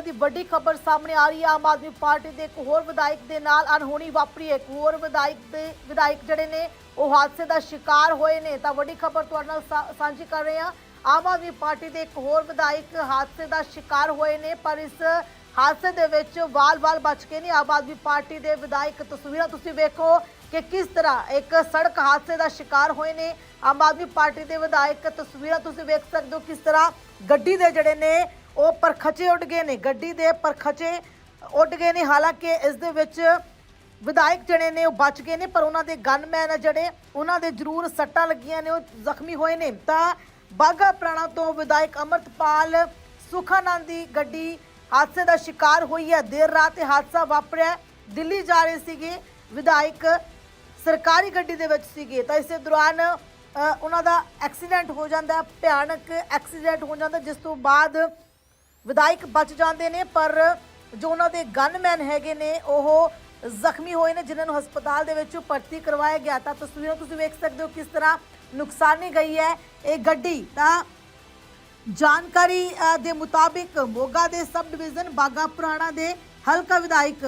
ਦੀ ਵੱਡੀ ਖਬਰ ਸਾਹਮਣੇ ਆ ਰਹੀ ਹੈ ਆਮ ਆਦਮੀ ਪਾਰਟੀ ਦੇ ਇੱਕ ਹੋਰ ਵਿਧਾਇਕ ਦੇ ਨਾਲ ਅਣਹੋਣੀ ਵਾਪਰੀ। ਇੱਕ ਹੋਰ ਵਿਧਾਇਕ ਦੇ ਵਿਧਾਇਕ ਜਿਹੜੇ ਨੇ, ਉਹ ਹਾਦਸੇ ਦਾ ਸ਼ਿਕਾਰ ਹੋਏ ਨੇ। ਤਾਂ ਵੱਡੀ ਖਬਰ ਤੁਹਾਡੇ ਨਾਲ ਸਾਂਝੀ ਕਰ ਰਹੇ ਹਾਂ। ਆਮ ਆਦਮੀ ਪਾਰਟੀ ਦੇ ਇੱਕ ਹੋਰ ਵਿਧਾਇਕ ਹਾਦਸੇ ਦਾ ਸ਼ਿਕਾਰ ਹੋਏ ਨੇ, ਪਰ ਇਸ ਹਾਦਸੇ ਦੇ ਵਿੱਚ ਵਾਲ-ਵਾਲ ਬਚ ਕੇ ਨੇ। ਆਮ ਆਦਮੀ ਪਾਰਟੀ ਦੇ ਵਿਧਾਇਕ ਤਸਵੀਰਾਂ ਤੁਸੀਂ ਵੇਖੋ ਕਿ ਕਿਸ ਤਰ੍ਹਾਂ ਇੱਕ ਸੜਕ ਹਾਦਸੇ ਦਾ ਸ਼ਿਕਾਰ ਹੋਏ ਨੇ। ਆਮ ਆਦਮੀ ਪਾਰਟੀ ਦੇ ਵਿਧਾਇਕ ਤਸਵੀਰਾਂ ਤੁਸੀਂ ਵੇਖ ਸਕਦੇ ਹੋ ਕਿਸ ਤਰ੍ਹਾਂ ਗੱਡੀ ਦੇ ਜਿਹੜੇ ਨੇ ਉਹ ਪਰਖਚੇ ਉੱਡ ਗਏ ਨੇ, ਗੱਡੀ ਦੇ ਪਰਖਚੇ ਉੱਡ ਗਏ ਨੇ, ਹਾਲਾਂਕਿ ਇਸ ਦੇ ਵਿੱਚ ਵਿਧਾਇਕ ਜਿਹੜੇ ਨੇ, ਉਹ ਬਚ ਗਏ ਨੇ, ਪਰ ਉਹਨਾਂ ਦੇ ਗਨਮੈਨ ਜਿਹੜੇ, ਉਹਨਾਂ ਦੇ ਜ਼ਰੂਰ ਸੱਟਾਂ ਲੱਗੀਆਂ ਨੇ, ਉਹ ਜ਼ਖਮੀ ਹੋਏ ਨੇ। ਤਾਂ ਬਾਗਾ ਪ੍ਰਾਣਾ ਤੋਂ ਵਿਧਾਇਕ ਅਮਰਤਪਾਲ ਸੁਖਾਨੰਦ ਦੀ ਗੱਡੀ ਹਾਦਸੇ ਦਾ ਸ਼ਿਕਾਰ ਹੋਈ ਹੈ। ਦੇਰ ਰਾਤ ਇਹ ਹਾਦਸਾ ਵਾਪਰਿਆ। ਦਿੱਲੀ ਜਾ ਰਹੇ ਸੀਗੇ ਵਿਧਾਇਕ ਸਰਕਾਰੀ ਗੱਡੀ ਦੇ ਵਿੱਚ ਸੀਗੇ। ਤਾਂ ਇਸੇ ਦੌਰਾਨ ਉਹਨਾਂ ਦਾ ਐਕਸੀਡੈਂਟ ਹੋ ਜਾਂਦਾ, ਭਿਆਨਕ ਐਕਸੀਡੈਂਟ ਹੋ ਜਾਂਦਾ, ਜਿਸ ਤੋਂ ਬਾਅਦ ਵਿਧਾਇਕ ਬਚ ਜਾਂਦੇ ਨੇ, ਪਰ ਜੋ ਉਹਨਾਂ ਦੇ ਗਨਮੈਨ ਹੈਗੇ ਨੇ, ਉਹ ਜ਼ਖਮੀ ਹੋਏ ਨੇ, ਜਿਨ੍ਹਾਂ ਨੂੰ ਹਸਪਤਾਲ ਦੇ ਵਿੱਚ ਭਰਤੀ ਕਰਵਾਇਆ ਗਿਆ। ਤਾਂ ਤਸਵੀਰਾਂ ਤੁਸੀਂ ਵੇਖ ਸਕਦੇ ਹੋ ਕਿਸ ਤਰ੍ਹਾਂ ਨੁਕਸਾਨੀ ਗਈ ਹੈ ਇਹ ਗੱਡੀ। ਤਾਂ ਜਾਣਕਾਰੀ ਦੇ ਮੁਤਾਬਿਕ ਮੋਗਾ ਦੇ ਸਬ ਡਿਵੀਜ਼ਨ ਬਾਗਾ ਪੁਰਾਣਾ ਦੇ ਹਲਕਾ ਵਿਧਾਇਕ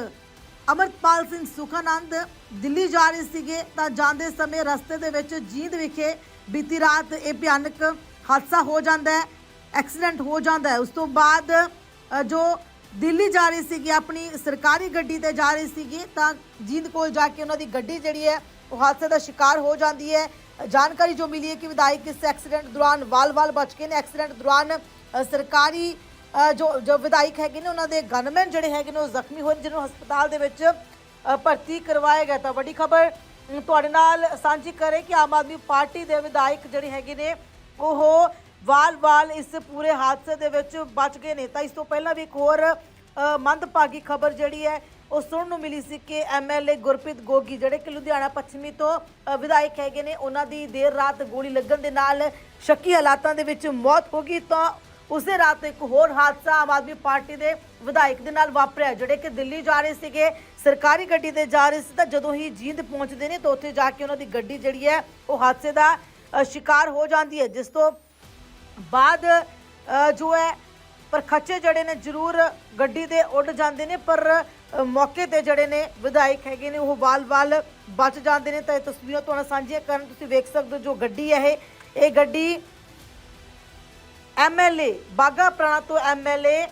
ਅਮਰਪਾਲ ਸਿੰਘ ਸੁਖਾਨੰਦ ਦਿੱਲੀ ਜਾ ਰਹੇ ਸੀਗੇ। ਤਾਂ ਜਾਂਦੇ ਸਮੇਂ ਰਸਤੇ ਦੇ ਵਿੱਚ ਜੀਂਦ ਵਿਖੇ ਬੀਤੀ ਰਾਤ ਇਹ ਭਿਆਨਕ ਹਾਦਸਾ ਹੋ ਜਾਂਦਾ ਹੈ। ਐਕਸੀਡੈਂਟ ਹੋ ਜਾਂਦਾ ਹੈ। ਉਸ ਤੋਂ ਬਾਅਦ ਜੋ ਦਿੱਲੀ ਜਾ ਰਹੀ ਸੀਗੀ ਆਪਣੀ ਸਰਕਾਰੀ ਗੱਡੀ ਤੇ ਜਾ ਰਹੀ ਸੀਗੀ ਤਾਂ ਜੀਂਦ ਕੋਲ ਜਾ ਕੇ ਉਹਨਾਂ ਦੀ ਗੱਡੀ ਜਿਹੜੀ ਹੈ ਉਹ ਹਾਦਸੇ ਦਾ ਸ਼ਿਕਾਰ ਹੋ ਜਾਂਦੀ ਹੈ। ਜਾਣਕਾਰੀ ਜੋ ਮਿਲੀ ਹੈ ਕਿ ਵਿਧਾਇਕ ਇਸ ਐਕਸੀਡੈਂਟ ਦੌਰਾਨ ਵਾਲ-ਵਾਲ ਬਚ ਗਏ ਨੇ। ਐਕਸੀਡੈਂਟ ਦੌਰਾਨ ਸਰਕਾਰੀ ਜੋ ਜੋ ਵਿਧਾਇਕ ਹੈਗੇ ਨੇ ਉਹਨਾਂ ਦੇ ਗਨਮੈਨ ਜਿਹੜੇ ਹੈਗੇ ਨੇ ਉਹ ਜ਼ਖਮੀ ਹੋਏ ਨੇ, ਜਿਹਨੂੰ ਹਸਪਤਾਲ ਦੇ ਵਿੱਚ ਭਰਤੀ ਕਰਵਾਇਆ ਗਿਆ ਤਾਂ ਵੱਡੀ ਖਬਰ ਤੁਹਾਡੇ ਨਾਲ ਸਾਂਝੀ ਕਰੇ ਕਿ ਆਮ ਆਦਮੀ ਪਾਰਟੀ ਦੇ ਵਿਧਾਇਕ ਜਿਹੜੇ ਹੈਗੇ ਨੇ ਉਹ ਵਾਲ-ਵਾਲ ਇਸ ਪੂਰੇ ਹਾਦਸੇ ਦੇ ਵਿੱਚ ਬਚ ਗਏ ਨੇ। ਤਾਂ ਇਸ ਤੋਂ ਪਹਿਲਾਂ ਵੀ ਇੱਕ ਹੋਰ ਮੰਦਭਾਗੀ ਖਬਰ ਜਿਹੜੀ ਹੈ, ਉਹ ਸੁਣਨ ਨੂੰ ਮਿਲੀ ਸੀ ਕਿ ਐਮਐਲਏ ਗੁਰਪ੍ਰੀਤ ਗੋਗੀ ਜਿਹੜੇ ਕਿ ਲੁਧਿਆਣਾ ਪੱਛਮੀ ਤੋਂ ਵਿਧਾਇਕ ਹੈਗੇ ਨੇ, ਉਹਨਾਂ ਦੀ ਦੇਰ ਰਾਤ ਗੋਲੀ ਲੱਗਣ ਦੇ ਨਾਲ ਸ਼ੱਕੀ ਹਾਲਾਤਾਂ ਦੇ ਵਿੱਚ ਮੌਤ ਹੋ ਗਈ। ਤਾਂ ਉਸੇ ਰਾਤ ਇੱਕ ਹੋਰ ਹਾਦਸਾ ਆਮ ਆਦਮੀ ਪਾਰਟੀ ਦੇ ਵਿਧਾਇਕ ਦੇ ਨਾਲ ਵਾਪਰਿਆ, ਜਿਹੜੇ ਕਿ ਦਿੱਲੀ ਜਾ ਰਹੇ ਸੀਗੇ, ਸਰਕਾਰੀ ਗੱਡੀ ਤੇ ਜਾ ਰਹੇ ਸੀ। ਤਾਂ ਜਦੋਂ ਹੀ ਜੀਂਦ ਪਹੁੰਚਦੇ ਨੇ, ਤਾਂ ਉੱਥੇ ਜਾ ਕੇ ਉਹਨਾਂ ਦੀ ਗੱਡੀ ਜਿਹੜੀ ਹੈ, ਉਹ ਹਾਦਸੇ ਦਾ ਸ਼ਿਕਾਰ ਹੋ ਜਾਂਦੀ ਹੈ, ਜਿਸ ਤੋਂ ਬਾਅਦ ਜੋ ਹੈ, ਪਰ ਖੱਚੇ ਜਿਹੜੇ ਨੇ ਜ਼ਰੂਰ ਗੱਡੀ ਦੇ ਉੱਡ ਜਾਂਦੇ ਨੇ, ਪਰ ਮੌਕੇ ਤੇ ਜਿਹੜੇ ਨੇ ਵਿਧਾਇਕ ਹੈਗੇ ਨੇ, ਉਹ ਵਾਲ-ਵਾਲ ਬਚ ਜਾਂਦੇ ਨੇ। ਤਾਂ ਇਹ ਤਸਵੀਰਾਂ ਤੁਹਾਨੂੰ ਸਾਂਝੀਆਂ ਕਰਨ ਤੁਸੀਂ ਵੇਖ ਸਕਦੇ ਹੋ ਜੋ ਗੱਡੀ ਹੈ ਇਹ। ਇਹ ਗੱਡੀ ਐਮਐਲਏ ਬਾਗਾ ਪ੍ਰਾਣਾ ਤੋਂ ਐਮਐਲਏ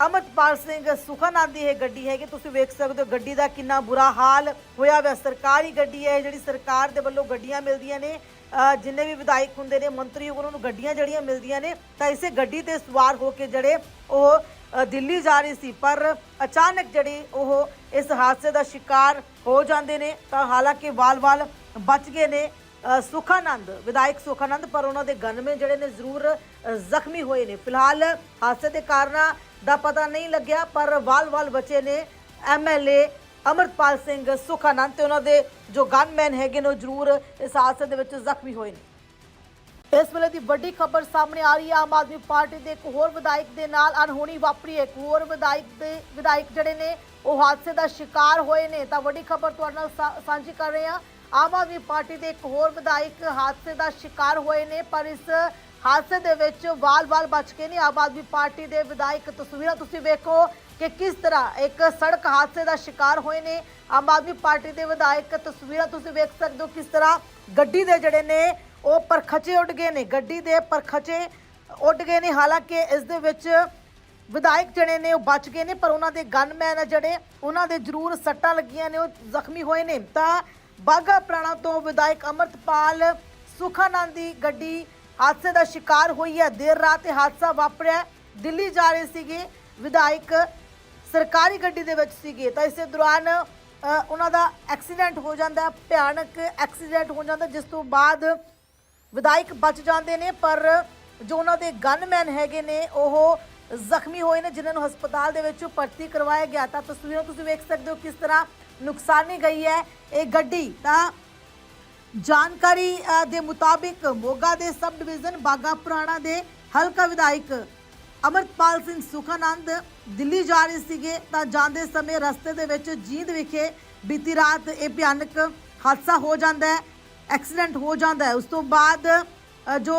ਅਮਰਪਾਲ ਸਿੰਘ ਸੁਖਾਨੰਦ ਦੀ ਇਹ ਗੱਡੀ ਹੈਗੀ, ਤੁਸੀਂ ਵੇਖ ਸਕਦੇ ਹੋ ਗੱਡੀ ਦਾ ਕਿੰਨਾ ਬੁਰਾ ਹਾਲ ਹੋਇਆ ਹੋਇਆ, ਸਰਕਾਰੀ ਗੱਡੀ ਹੈ ਜਿਹੜੀ ਸਰਕਾਰ ਦੇ ਵੱਲੋਂ ਗੱਡੀਆਂ ਮਿਲਦੀਆਂ ਨੇ ਜਿੰਨੇ ਵੀ ਵਿਧਾਇਕ ਹੁੰਦੇ ਨੇ, ਮੰਤਰੀ ਉਹਨਾਂ ਨੂੰ ਗੱਡੀਆਂ ਜਿਹੜੀਆਂ ਮਿਲਦੀਆਂ ਨੇ, ਤਾਂ ਇਸੇ ਗੱਡੀ ਤੇ ਸਵਾਰ ਹੋ ਕੇ ਜਿਹੜੇ ਉਹ ਦਿੱਲੀ ਜਾ ਰਹੇ ਸੀ, ਪਰ ਅਚਾਨਕ ਜਿਹੜੀ ਉਹ ਇਸ ਹਾਦਸੇ ਦਾ ਸ਼ਿਕਾਰ ਹੋ ਜਾਂਦੇ ਨੇ, ਤਾਂ ਹਾਲਾਂਕਿ ਵਾਲ-ਵਾਲ ਬਚ ਗਏ ਨੇ ਸੁਖਾਨੰਦ, ਵਿਧਾਇਕ ਸੁਖਾਨੰਦ, ਪਰ ਉਹਨਾਂ ਦੇ ਗਨਮੇ ਜਿਹੜੇ ਨੇ ਜ਼ਰੂਰ ਜ਼ਖਮੀ ਹੋਏ ਨੇ। ਫਿਲਹਾਲ ਹਾਦਸੇ ਦੇ ਕਾਰਨ ਦਾ ਪਤਾ ਨਹੀਂ ਲੱਗਿਆ, ਪਰ ਵਾਲ-ਵਾਲ ਬਚੇ ਨੇ ਐਮਐਲਏ ਅਮਰਪਾਲ ਸਿੰਘ ਸੁਖਾਨੰਦ ਤੇ ਉਹਨਾਂ ਦੇ ਜੋ ਗਨਮੈਨ ਹੈਗੇ ਨੇ ਉਹ ਜ਼ਰੂਰ ਇਸ ਹਾਦਸੇ ਦੇ ਵਿੱਚ ਜ਼ਖਮੀ ਹੋਏ ਨੇ। ਇਸ ਵੇਲੇ ਦੀ ਵੱਡੀ ਖਬਰ ਸਾਹਮਣੇ ਆ ਰਹੀ ਹੈ, ਆਮ ਆਦਮੀ ਪਾਰਟੀ ਦੇ ਇੱਕ ਹੋਰ ਵਿਧਾਇਕ ਦੇ ਨਾਲ ਅਣਹੋਣੀ ਵਾਪਰੀ ਹੈ ਇੱਕ ਹੋਰ ਵਿਧਾਇਕ ਦੇ ਵਿਧਾਇਕ ਜਿਹੜੇ ਨੇ ਉਹ ਹਾਦਸੇ ਦਾ ਸ਼ਿਕਾਰ ਹੋਏ ਨੇ। ਤਾਂ ਵੱਡੀ ਖਬਰ ਤੁਹਾਡੇ ਨਾਲ ਸਾਂਝੀ ਕਰ ਰਹੇ ਹਾਂ। ਆਮ ਆਦਮੀ ਪਾਰਟੀ ਦੇ ਇੱਕ ਹੋਰ ਵਿਧਾਇਕ ਹਾਦਸੇ ਦਾ ਸ਼ਿਕਾਰ ਹੋਏ ਨੇ, ਪਰ ਇਸ ਹਾਦਸੇ ਦੇ ਵਿੱਚ ਵਾਲ-ਵਾਲ ਬਚ ਕੇ ਨੇ ਆਮ ਆਦਮੀ ਪਾਰਟੀ ਦੇ ਵਿਧਾਇਕ ਤਸਵੀਰਾਂ ਤੁਸੀਂ ਵੇਖੋ ਕਿ ਕਿਸ ਤਰ੍ਹਾਂ ਇੱਕ ਸੜਕ ਹਾਦਸੇ ਦਾ ਸ਼ਿਕਾਰ ਹੋਏ ਨੇ। ਆਮ ਆਦਮੀ ਪਾਰਟੀ ਦੇ ਵਿਧਾਇਕ ਤਸਵੀਰਾਂ ਤੁਸੀਂ ਵੇਖ ਸਕਦੇ ਹੋ ਕਿਸ ਤਰ੍ਹਾਂ ਗੱਡੀ ਦੇ ਜਿਹੜੇ ਨੇ ਉਹ ਪਰਖਚੇ ਉੱਡ ਗਏ ਨੇ। ਗੱਡੀ ਦੇ ਪਰਖਚੇ ਉੱਡ ਗਏ ਨੇ। ਹਾਲਾਂਕਿ ਇਸ ਦੇ ਵਿੱਚ ਵਿਧਾਇਕ ਜਿਹੜੇ ਨੇ ਉਹ ਬਚ ਗਏ ਨੇ, ਪਰ ਉਹਨਾਂ ਦੇ ਗਨਮੈਨ ਆ ਜਿਹੜੇ, ਉਹਨਾਂ ਦੇ ਜ਼ਰੂਰ ਸੱਟਾਂ ਲੱਗੀਆਂ ਨੇ, ਉਹ ਜ਼ਖਮੀ ਹੋਏ ਨੇ। ਤਾਂ ਬਾਗਾ ਪ੍ਰਾਣਾ ਤੋਂ ਵਿਧਾਇਕ ਅਮਰਤਪਾਲ ਸੁਖਾਨੰਦ ਦੀ ਗੱਡੀ ਹਾਦਸੇ ਦਾ ਸ਼ਿਕਾਰ ਹੋਈ ਹੈ। ਦੇਰ ਰਾਤ ਇਹ ਹਾਦਸਾ ਵਾਪਰਿਆ। ਦਿੱਲੀ ਜਾ ਰਹੇ ਸੀਗੇ ਵਿਧਾਇਕ ਸਰਕਾਰੀ ਗੱਡੀ ਦੇ ਵਿੱਚ ਸੀਗੇ। ਤਾਂ ਇਸੇ ਦੌਰਾਨ ਉਹਨਾਂ ਦਾ ਐਕਸੀਡੈਂਟ ਹੋ ਜਾਂਦਾ ਭਿਆਨਕ ਐਕਸੀਡੈਂਟ ਹੋ ਜਾਂਦਾ, ਜਿਸ ਤੋਂ ਬਾਅਦ ਵਿਧਾਇਕ ਬਚ ਜਾਂਦੇ ਨੇ। ਪਰ ਜੋ ਉਹਨਾਂ ਦੇ ਗਨਮੈਨ ਹੈਗੇ ਨੇ, ਉਹ ਜ਼ਖਮੀ ਹੋਏ ਨੇ, ਜਿਨ੍ਹਾਂ ਨੂੰ ਹਸਪਤਾਲ ਦੇ ਵਿੱਚ ਭਰਤੀ ਕਰਵਾਇਆ ਗਿਆ। ਤਾਂ ਤਸਵੀਰਾਂ ਤੁਸੀਂ ਵੇਖ ਸਕਦੇ ਹੋ ਕਿਸ ਤਰ੍ਹਾਂ ਨੁਕਸਾਨੀ ਗਈ ਹੈ ਇਹ ਗੱਡੀ। ਤਾਂ ਜਾਣਕਾਰੀ ਦੇ ਮੁਤਾਬਿਕ ਮੋਗਾ ਦੇ ਸਬ ਡਿਵੀਜ਼ਨ ਬਾਗਾ ਪੁਰਾਣਾ ਦੇ ਹਲਕਾ ਵਿਧਾਇਕ ਅਮਰਪਾਲ ਸਿੰਘ ਸੁਖਾਨੰਦ ਦਿੱਲੀ ਜਾ ਰਹੇ ਸੀਗੇ। ਤਾਂ ਜਾਂਦੇ ਸਮੇਂ ਰਸਤੇ ਦੇ ਵਿੱਚ ਜੀਂਦ ਵਿਖੇ ਬੀਤੀ ਰਾਤ ਇਹ ਭਿਆਨਕ ਹਾਦਸਾ ਹੋ ਜਾਂਦਾ ਹੈ, ਐਕਸੀਡੈਂਟ ਹੋ ਜਾਂਦਾ ਹੈ। ਉਸ ਤੋਂ ਬਾਅਦ ਜੋ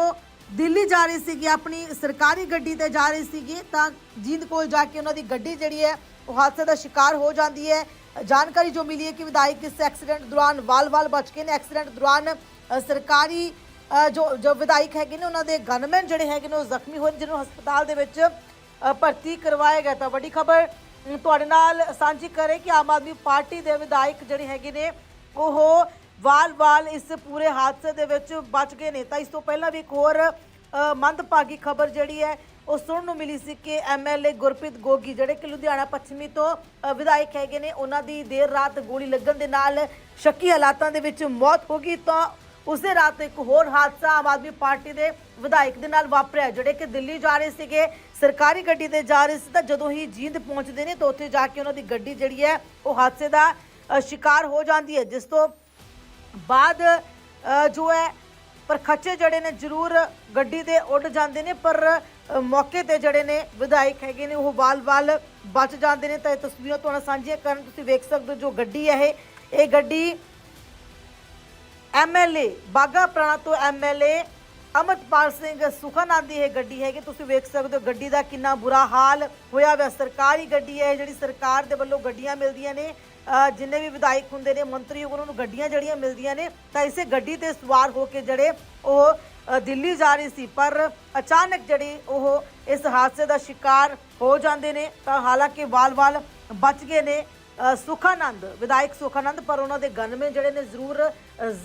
ਦਿੱਲੀ ਜਾ ਰਹੀ ਸੀਗੀ, ਆਪਣੀ ਸਰਕਾਰੀ ਗੱਡੀ ਤੇ ਜਾ ਰਹੀ ਸੀਗੀ, ਤਾਂ ਜੀਂਦ ਕੋਲ ਜਾ ਕੇ ਉਹਨਾਂ ਦੀ ਗੱਡੀ ਜਿਹੜੀ ਹੈ, ਉਹ ਹਾਦਸੇ ਦਾ ਸ਼ਿਕਾਰ ਹੋ ਜਾਂਦੀ ਹੈ। ਜਾਣਕਾਰੀ ਜੋ ਮਿਲੀ ਹੈ ਕਿ ਵਿਧਾਇਕ ਇਸ ਐਕਸੀਡੈਂਟ ਦੌਰਾਨ ਵਾਲ-ਵਾਲ ਬਚ ਗਏ ਨੇ। ਐਕਸੀਡੈਂਟ ਦੌਰਾਨ ਸਰਕਾਰੀ ਜੋ ਜੋ ਵਿਧਾਇਕ ਹੈਗੇ ਨੇ ਉਹਨਾਂ ਦੇ ਗਨਮੈਨ ਜਿਹੜੇ ਹੈਗੇ ਨੇ ਉਹ ਜ਼ਖਮੀ ਹੋਏ ਨੇ, ਜਿਹਨੂੰ ਹਸਪਤਾਲ ਦੇ ਵਿੱਚ ਭਰਤੀ ਕਰਵਾਇਆ ਗਿਆ ਤਾਂ ਵੱਡੀ ਖਬਰ ਤੁਹਾਡੇ ਨਾਲ ਸਾਂਝੀ ਕਰੇ ਕਿ ਆਮ ਆਦਮੀ ਪਾਰਟੀ ਦੇ ਵਿਧਾਇਕ ਜਿਹੜੇ ਹੈਗੇ ਨੇ ਉਹ ਵਾਲ-ਵਾਲ ਇਸ ਪੂਰੇ ਹਾਦਸੇ ਦੇ ਵਿੱਚ ਬਚ ਗਏ ਨੇ। ਤਾਂ ਇਸ ਤੋਂ ਪਹਿਲਾਂ ਵੀ ਇੱਕ ਹੋਰ ਮੰਦਭਾਗੀ ਖਬਰ ਜਿਹੜੀ ਹੈ ਉਹ ਸੁਣਨ ਨੂੰ ਮਿਲੀ ਸੀ ਕਿ ਐਮਐਲਏ ਗੁਰਪ੍ਰੀਤ ਗੋਗੀ ਜਿਹੜੇ ਕਿ ਲੁਧਿਆਣਾ ਪੱਛਮੀ ਤੋਂ ਅ, ਵਿਧਾਇਕ ਹੈਗੇ ਨੇ ਉਹਨਾਂ ਦੀ ਦੇਰ ਰਾਤ ਗੋਲੀ ਲੱਗਣ ਦੇ ਨਾਲ ਸ਼ੱਕੀ ਹਾਲਾਤਾਂ ਦੇ ਵਿੱਚ ਮੌਤ ਹੋ ਗਈ ਤਾਂ ਉਸੇ ਰਾਤ ਇੱਕ ਹੋਰ ਹਾਦਸਾ ਆਮ ਆਦਮੀ ਪਾਰਟੀ ਦੇ ਵਿਧਾਇਕ ਦੇ ਨਾਲ ਵਾਪਰਿਆ ਜਿਹੜੇ ਕਿ ਦਿੱਲੀ ਜਾ ਰਹੇ ਸੀਗੇ ਸਰਕਾਰੀ ਗੱਡੀ ਤੇ ਜਾ ਰਹੇ ਸੀ ਤਾਂ ਜਦੋਂ ਹੀ ਜੀਂਦ ਪਹੁੰਚਦੇ ਨੇ ਤਾਂ ਉੱਥੇ ਜਾ ਕੇ ਉਹਨਾਂ ਦੀ ਗੱਡੀ ਜਿਹੜੀ ਹੈ ਉਹ ਹਾਦਸੇ ਦਾ ਅ, ਸ਼ਿਕਾਰ ਹੋ ਜਾਂਦੀ ਹੈ ਜਿਸ ਤੋਂ ਬਾਅਦ ਅ, ਜੋ ਹੈ ਪਰ ਖੱਚੇ ਜਿਹੜੇ ਨੇ ਜ਼ਰੂਰ ਗੱਡੀ ਦੇ ਉੱਡ ਜਾਂਦੇ ਨੇ, ਪਰ ਮੌਕੇ ਤੇ ਜਿਹੜੇ ਨੇ ਵਿਧਾਇਕ ਹੈਗੇ ਨੇ, ਉਹ ਵਾਲ-ਵਾਲ ਬਚ ਜਾਂਦੇ ਨੇ। ਤਾਂ ਇਹ ਤਸਵੀਰਾਂ ਤੁਹਾਨੂੰ ਸਾਂਝੀਆਂ ਕਰਨ ਤੁਸੀਂ ਵੇਖ ਸਕਦੇ ਹੋ ਜੋ ਗੱਡੀ ਹੈ ਇਹ। ਇਹ ਗੱਡੀ ਐਮਐਲਏ ਬਾਗਾ ਪ੍ਰਾਣਾ ਤੋਂ ਐਮਐਲਏ ਅਮਰਪਾਲ ਸਿੰਘ ਸੁਖਾਨੰਦ ਦੀ ਇਹ ਗੱਡੀ ਹੈ ਕਿ ਤੁਸੀਂ ਵੇਖ ਸਕਦੇ ਹੋ ਗੱਡੀ ਦਾ ਕਿੰਨਾ ਬੁਰਾ ਹਾਲ ਹੋਇਆ ਹੋਇਆ। ਸਰਕਾਰੀ ਗੱਡੀ ਹੈ ਜਿਹੜੀ ਸਰਕਾਰ ਦੇ ਵੱਲੋਂ ਗੱਡੀਆਂ ਮਿਲਦੀਆਂ ਨੇ ਜਿੰਨੇ ਵੀ ਵਿਧਾਇਕ ਹੁੰਦੇ ਨੇ, ਮੰਤਰੀ ਉਹਨਾਂ ਨੂੰ ਗੱਡੀਆਂ ਜਿਹੜੀਆਂ ਮਿਲਦੀਆਂ ਨੇ, ਤਾਂ ਇਸੇ ਗੱਡੀ ਤੇ ਸਵਾਰ ਹੋ ਕੇ ਜਿਹੜੇ ਉਹ ਦਿੱਲੀ ਜਾ ਰਹੀ ਸੀ। ਪਰ ਅਚਾਨਕ ਜਿਹੜੀ ਉਹ ਇਸ ਹਾਦਸੇ ਦਾ ਸ਼ਿਕਾਰ ਹੋ ਜਾਂਦੇ ਨੇ, ਤਾਂ ਹਾਲਾਂਕਿ ਵਾਲ-ਵਾਲ ਬਚ ਗਏ ਨੇ ਸੁਖਾਨੰਦ, ਵਿਧਾਇਕ ਸੁਖਾਨੰਦ, ਪਰ ਉਹਨਾਂ ਦੇ ਗਨਮੇ ਜਿਹੜੇ ਨੇ ਜ਼ਰੂਰ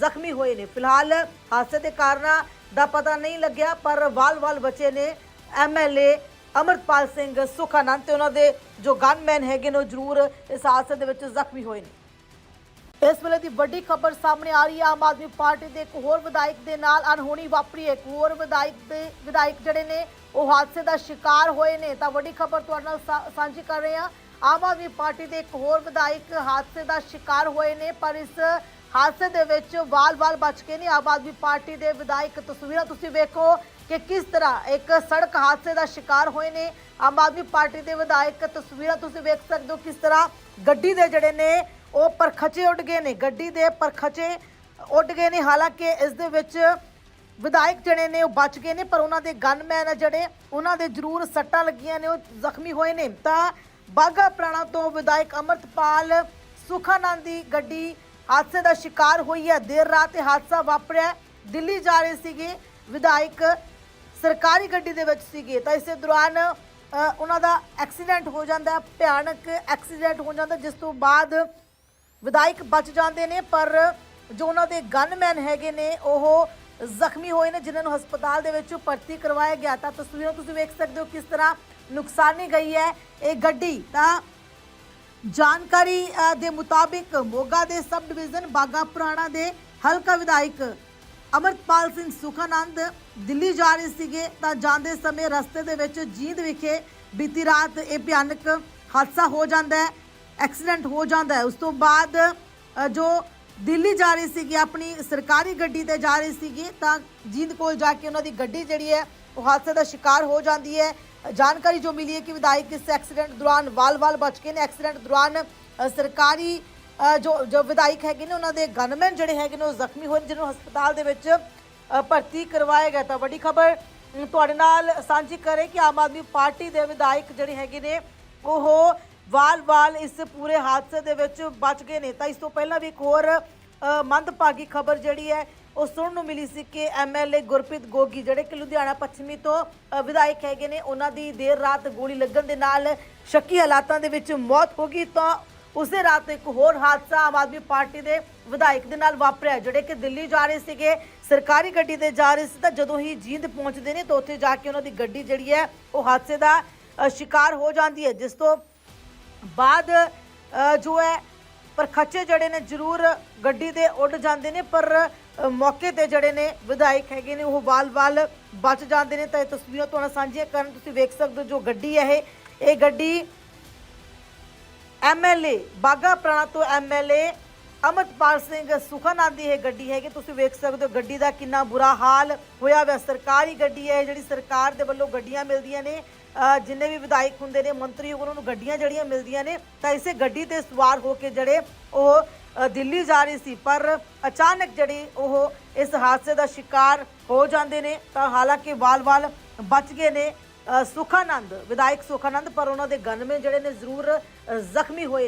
ਜ਼ਖਮੀ ਹੋਏ ਨੇ। ਫਿਲਹਾਲ ਹਾਦਸੇ ਦੇ ਕਾਰਨ ਦਾ ਪਤਾ ਨਹੀਂ ਲੱਗਿਆ, ਪਰ ਵਾਲ-ਵਾਲ ਬਚੇ ਨੇ ਐਮਐਲਏ ਅਮਰਪਾਲ ਸਿੰਘ ਸੁਖਾਨੰਦ ਤੇ ਉਹਨਾਂ ਦੇ ਜੋ ਗਨਮੈਨ ਹੈਗੇ ਨੇ ਉਹ ਜ਼ਰੂਰ ਇਸ ਹਾਦਸੇ ਦੇ ਵਿੱਚ ਜ਼ਖਮੀ ਹੋਏ ਨੇ। ਇਸ ਵੇਲੇ ਦੀ ਵੱਡੀ ਖਬਰ ਸਾਹਮਣੇ ਆ ਰਹੀ ਹੈ, ਆਮ ਆਦਮੀ ਪਾਰਟੀ ਦੇ ਇੱਕ ਹੋਰ ਵਿਧਾਇਕ ਦੇ ਨਾਲ ਅਣਹੋਣੀ ਵਾਪਰੀ ਹੈ ਇੱਕ ਹੋਰ ਵਿਧਾਇਕ ਦੇ ਵਿਧਾਇਕ ਜਿਹੜੇ ਨੇ ਉਹ ਹਾਦਸੇ ਦਾ ਸ਼ਿਕਾਰ ਹੋਏ ਨੇ। ਤਾਂ ਵੱਡੀ ਖਬਰ ਤੁਹਾਡੇ ਨਾਲ ਸਾ- ਸਾਂਝੀ ਕਰ ਰਹੇ ਹਾਂ। ਆਮ ਆਦਮੀ ਪਾਰਟੀ ਦੇ ਇੱਕ ਹੋਰ ਵਿਧਾਇਕ ਹਾਦਸੇ ਦਾ ਸ਼ਿਕਾਰ ਹੋਏ ਨੇ, ਪਰ ਇਸ ਹਾਦਸੇ ਦੇ ਵਿੱਚ ਵਾਲ-ਵਾਲ ਬਚ ਕੇ ਨੇ ਆਮ ਆਦਮੀ ਪਾਰਟੀ ਦੇ ਵਿਧਾਇਕ ਤਸਵੀਰਾਂ ਤੁਸੀਂ ਵੇਖੋ ਕਿ ਕਿਸ ਤਰ੍ਹਾਂ ਇੱਕ ਸੜਕ ਹਾਦਸੇ ਦਾ ਸ਼ਿਕਾਰ ਹੋਏ ਨੇ। ਆਮ ਆਦਮੀ ਪਾਰਟੀ ਦੇ ਵਿਧਾਇਕ ਤਸਵੀਰਾਂ ਤੁਸੀਂ ਵੇਖ ਸਕਦੇ ਹੋ ਕਿਸ ਤਰ੍ਹਾਂ ਗੱਡੀ ਦੇ ਜਿਹੜੇ ਨੇ ਉਹ ਪਰਖਚੇ ਉੱਡ ਗਏ ਨੇ। ਗੱਡੀ ਦੇ ਪਰਖਚੇ ਉੱਡ ਗਏ ਨੇ। ਹਾਲਾਂਕਿ ਇਸ ਦੇ ਵਿੱਚ ਵਿਧਾਇਕ ਜਿਹੜੇ ਨੇ ਉਹ ਬਚ ਗਏ ਨੇ, ਪਰ ਉਹਨਾਂ ਦੇ ਗਨਮੈਨ ਜਿਹੜੇ, ਉਹਨਾਂ ਦੇ ਜ਼ਰੂਰ ਸੱਟਾਂ ਲੱਗੀਆਂ ਨੇ, ਉਹ ਜ਼ਖਮੀ ਹੋਏ ਨੇ। ਤਾਂ ਬਾਗਾ ਪ੍ਰਾਣਾ ਤੋਂ ਵਿਧਾਇਕ ਅਮਰਤਪਾਲ ਸੁਖਾਨੰਦ ਦੀ ਗੱਡੀ ਹਾਦਸੇ ਦਾ ਸ਼ਿਕਾਰ ਹੋਈ ਹੈ। ਦੇਰ ਰਾਤ ਇਹ ਹਾਦਸਾ ਵਾਪਰਿਆ ਦਿੱਲੀ ਜਾ ਰਹੇ ਸੀਗੇ ਵਿਧਾਇਕ ਸਰਕਾਰੀ ਗੱਡੀ ਦੇ ਵਿੱਚ ਸੀਗੇ। ਤਾਂ ਇਸੇ ਦੌਰਾਨ ਉਹਨਾਂ ਦਾ ਐਕਸੀਡੈਂਟ ਹੋ ਜਾਂਦਾ ਭਿਆਨਕ ਐਕਸੀਡੈਂਟ ਹੋ ਜਾਂਦਾ ਜਿਸ ਤੋਂ ਬਾਅਦ ਵਿਧਾਇਕ ਬਚ ਜਾਂਦੇ ਨੇ। ਪਰ ਜੋ ਉਹਨਾਂ ਦੇ ਗਨਮੈਨ ਹੈਗੇ ਨੇ, ਉਹ ਜ਼ਖਮੀ ਹੋਏ ਨੇ, ਜਿਨ੍ਹਾਂ ਨੂੰ ਹਸਪਤਾਲ ਦੇ ਵਿੱਚ ਭਰਤੀ ਕਰਵਾਇਆ ਗਿਆ। ਤਾਂ ਤਸਵੀਰਾਂ ਤੁਸੀਂ ਵੇਖ ਸਕਦੇ ਹੋ ਕਿਸ ਤਰ੍ਹਾਂ ਨੁਕਸਾਨੀ ਗਈ ਹੈ ਇਹ ਗੱਡੀ। ਤਾਂ ਜਾਣਕਾਰੀ ਦੇ ਮੁਤਾਬਿਕ ਮੋਗਾ ਦੇ ਸਬ ਡਿਵੀਜ਼ਨ ਬਾਗਾ ਪੁਰਾਣਾ ਦੇ ਹਲਕਾ ਵਿਧਾਇਕ ਅਮਰਪਾਲ ਸਿੰਘ ਸੁਖਾਨੰਦ ਦਿੱਲੀ ਜਾ ਰਹੇ ਸੀਗੇ, ਤਾਂ ਜਾਂਦੇ ਸਮੇਂ ਰਸਤੇ ਦੇ ਵਿੱਚ ਜੀਂਦ ਵਿਖੇ ਬੀਤੀ ਰਾਤ ਇਹ ਭਿਆਨਕ ਹਾਦਸਾ ਹੋ ਜਾਂਦਾ ਹੈ, ਐਕਸੀਡੈਂਟ ਹੋ ਜਾਂਦਾ ਹੈ। ਉਸ ਤੋਂ ਬਾਅਦ ਜੋ ਦਿੱਲੀ ਜਾ ਰਹੀ ਸੀਗੀ, ਆਪਣੀ ਸਰਕਾਰੀ ਗੱਡੀ ਤੇ ਜਾ ਰਹੀ ਸੀਗੀ, ਤਾਂ ਜੀਂਦ ਕੋਲ ਜਾ ਕੇ ਉਹਨਾਂ ਦੀ ਗੱਡੀ ਜਿਹੜੀ ਹੈ, ਉਹ ਹਾਦਸੇ ਦਾ ਸ਼ਿਕਾਰ ਹੋ ਜਾਂਦੀ ਹੈ। ਜਾਣਕਾਰੀ ਜੋ ਮਿਲੀ ਹੈ ਕਿ ਵਿਧਾਇਕ ਇਸ ਐਕਸੀਡੈਂਟ ਦੌਰਾਨ ਵਾਲ-ਵਾਲ ਬਚ ਗਏ ਨੇ ਐਕਸੀਡੈਂਟ ਦੌਰਾਨ ਸਰਕਾਰੀ ਜੋ ਜੋ ਵਿਧਾਇਕ ਹੈਗੇ ਨੇ ਉਹਨਾਂ ਦੇ ਗਨਮੈਨ ਜਿਹੜੇ ਹੈਗੇ ਨੇ ਉਹ ਜ਼ਖਮੀ ਹੋਏ ਨੇ ਜਿਹਨੂੰ ਹਸਪਤਾਲ ਦੇ ਵਿੱਚ ਭਰਤੀ ਕਰਵਾਇਆ ਗਿਆ ਤਾਂ ਵੱਡੀ ਖਬਰ ਤੁਹਾਡੇ ਨਾਲ ਸਾਂਝੀ ਕਰੇ ਕਿ ਆਮ ਆਦਮੀ ਪਾਰਟੀ ਦੇ ਵਿਧਾਇਕ ਜਿਹੜੇ ਹੈਗੇ ਨੇ ਉਹ ਵਾਲ-ਵਾਲ ਇਸ ਪੂਰੇ ਹਾਦਸੇ ਦੇ ਵਿੱਚ ਬਚ ਗਏ ਨੇ ਤਾਂ ਇਸ ਤੋਂ ਪਹਿਲਾਂ ਵੀ ਇੱਕ ਹੋਰ ਮੰਦਭਾਗੀ ਖਬਰ ਜਿਹੜੀ ਹੈ ਉਹ ਸੁਣਨ ਨੂੰ ਮਿਲੀ ਸੀ ਕਿ ਐਮਐਲਏ ਗੁਰਪ੍ਰੀਤ ਗੋਗੀ ਜਿਹੜੇ ਕਿ ਲੁਧਿਆਣਾ ਪੱਛਮੀ ਤੋਂ ਅ, ਵਿਧਾਇਕ ਹੈਗੇ ਨੇ ਉਹਨਾਂ ਦੀ ਦੇਰ ਰਾਤ ਗੋਲੀ ਲੱਗਣ ਦੇ ਨਾਲ ਸ਼ੱਕੀ ਹਾਲਾਤਾਂ ਦੇ ਵਿੱਚ ਮੌਤ ਹੋ ਗਈ ਤਾਂ ਉਸੇ ਰਾਤ ਇੱਕ ਹੋਰ ਹਾਦਸਾ ਆਮ ਆਦਮੀ ਪਾਰਟੀ ਦੇ ਵਿਧਾਇਕ ਦੇ ਨਾਲ ਵਾਪਰਿਆ ਜਿਹੜੇ ਕਿ ਦਿੱਲੀ ਜਾ ਰਹੇ ਸੀਗੇ ਸਰਕਾਰੀ ਗੱਡੀ ਤੇ ਜਾ ਰਹੇ ਸੀ ਤਾਂ ਜਦੋਂ ਹੀ ਜੀਂਦ ਪਹੁੰਚਦੇ ਨੇ ਤਾਂ ਉੱਥੇ ਜਾ ਕੇ ਉਹਨਾਂ ਦੀ ਗੱਡੀ ਜਿਹੜੀ ਹੈ ਉਹ ਹਾਦਸੇ ਦਾ ਅ, ਸ਼ਿਕਾਰ ਹੋ ਜਾਂਦੀ ਹੈ ਜਿਸ ਤੋਂ ਬਾਅਦ ਅ, ਜੋ ਹੈ ਪਰ ਖੱਚੇ ਜਿਹੜੇ ਨੇ ਜ਼ਰੂਰ ਗੱਡੀ ਦੇ ਉੱਡ ਜਾਂਦੇ ਨੇ ਪਰ ਮੌਕੇ ਤੇ ਜਿਹੜੇ ਨੇ ਵਿਧਾਇਕ ਹੈਗੇ ਨੇ, ਉਹ ਵਾਲ-ਵਾਲ ਬਚ ਜਾਂਦੇ ਨੇ। ਤਾਂ ਇਹ ਤਸਵੀਰਾਂ ਤੁਹਾਨੂੰ ਸਾਂਝੀਆਂ ਕਰਨ ਤੁਸੀਂ ਵੇਖ ਸਕਦੇ ਹੋ ਜੋ ਗੱਡੀ ਹੈ ਇਹ। ਇਹ ਗੱਡੀ ਐਮਐਲਏ ਬਾਗਾ ਪ੍ਰਾਣਾ ਤੋਂ ਐਮਐਲਏ ਅਮਰਪਾਲ ਸਿੰਘ ਸੁਖਾਨੰਦ ਦੀ ਇਹ ਗੱਡੀ ਹੈਗੀ। ਤੁਸੀਂ ਵੇਖ ਸਕਦੇ ਹੋ ਗੱਡੀ ਦਾ ਕਿੰਨਾ ਬੁਰਾ ਹਾਲ ਹੋਇਆ ਹੋਇਆ। ਸਰਕਾਰੀ ਗੱਡੀ ਹੈ ਜਿਹੜੀ ਸਰਕਾਰ ਦੇ ਵੱਲੋਂ ਗੱਡੀਆਂ ਮਿਲਦੀਆਂ ਨੇ। ਜਿੰਨੇ ਵੀ ਵਿਧਾਇਕ ਹੁੰਦੇ ਨੇ, ਮੰਤਰੀ, ਉਹਨਾਂ ਨੂੰ ਗੱਡੀਆਂ ਜਿਹੜੀਆਂ ਮਿਲਦੀਆਂ ਨੇ, ਤਾਂ ਇਸੇ ਗੱਡੀ ਤੇ ਸਵਾਰ ਹੋ ਕੇ ਜਿਹੜੇ ਉਹ ਦਿੱਲੀ ਜਾ ਰਹੀ ਸੀ। ਪਰ ਅਚਾਨਕ ਜਿਹੜੀ ਉਹ ਇਸ ਹਾਦਸੇ ਦਾ ਸ਼ਿਕਾਰ ਹੋ ਜਾਂਦੇ ਨੇ, ਤਾਂ ਹਾਲਾਂਕਿ ਵਾਲ-ਵਾਲ ਬਚ ਗਏ ਨੇ। ਸੁਖਾਨੰਦ, ਵਿਧਾਇਕ ਸੁਖਾਨੰਦ, ਪਰ ਉਹਨਾਂ ਦੇ ਗਨਮੇ ਜਿਹੜੇ ਨੇ ਜ਼ਰੂਰ ਜ਼ਖਮੀ ਹੋਏ